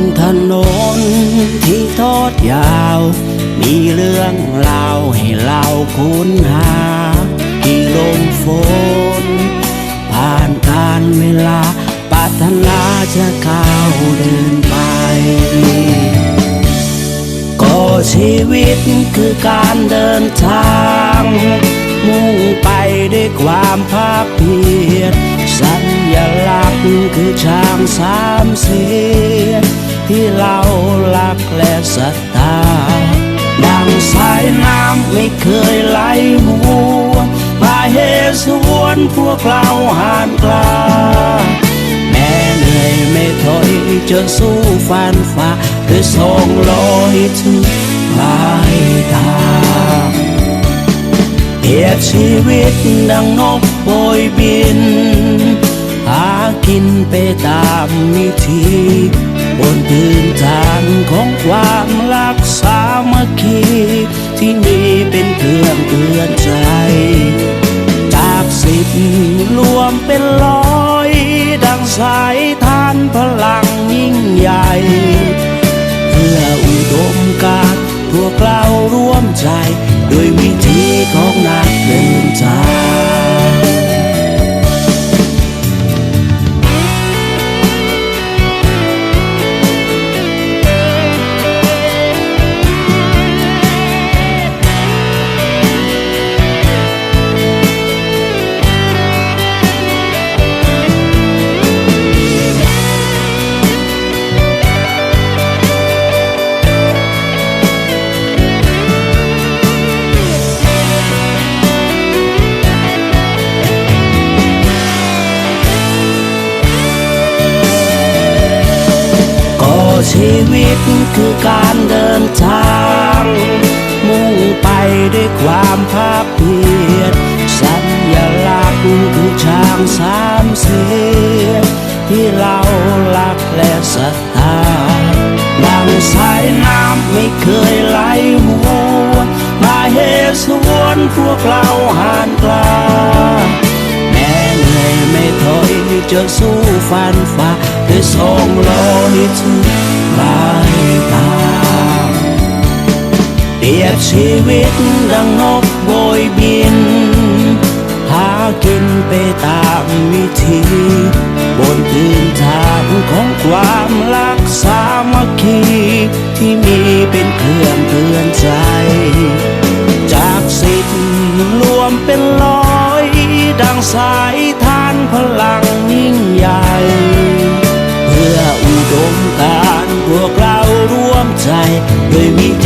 นนที่ทอดยาว มีเรื่องเล่าให้เราคุ้นหา ที่ลมฝน ผ่านการเวลาปรารถนาจะก้าวเดินไป ก็ชีวิตคือการเดินทาง มุ่งไปด้วยความภาคเพียรสัญลักษณ์คือช้างสามเสีย ที่เรารักและศรัทธาดังสายน้ำไม่เคยไหลมัวมาเหสวนพวกเราหานกลาแม้เหนื่อยไม่ถอยจะสู้ฟันฝ่าด้วยสองลอยถึงปลายทางเปรียบชีวิตดังนกโบยบิน หากินไปตามวิธี บนพื้นฐานของความรักสามัคคีที่มีเป็นเครื่องเตือนใจ จากสิบรวมเป็นร้อย ชีวิตคือการเดินทาง มุ่งไปด้วยความภาคเพียรสัญลักษณ์คือช้างสามเสียนที่เรารักและศรัทธาดังสายน้ำไม่เคยไหลมัวมาเหสวนพวกเราหานกลาแม้เหนื่อยไม่ถอยจะสู้ฟันฝ่าด้วยสองล้อให้ถึง ชีวิตดังนกโบยบิน หากินไปตามวิธี บนพื้นฐานของความรักสามัคคี ที่มีเป็นเครื่องเตือนใจ จากสิบรวมเป็นร้อย ดังสายทานพลังยิ่งใหญ่ เพื่ออุดมการพวกเราร่วมใจด้วยวิธี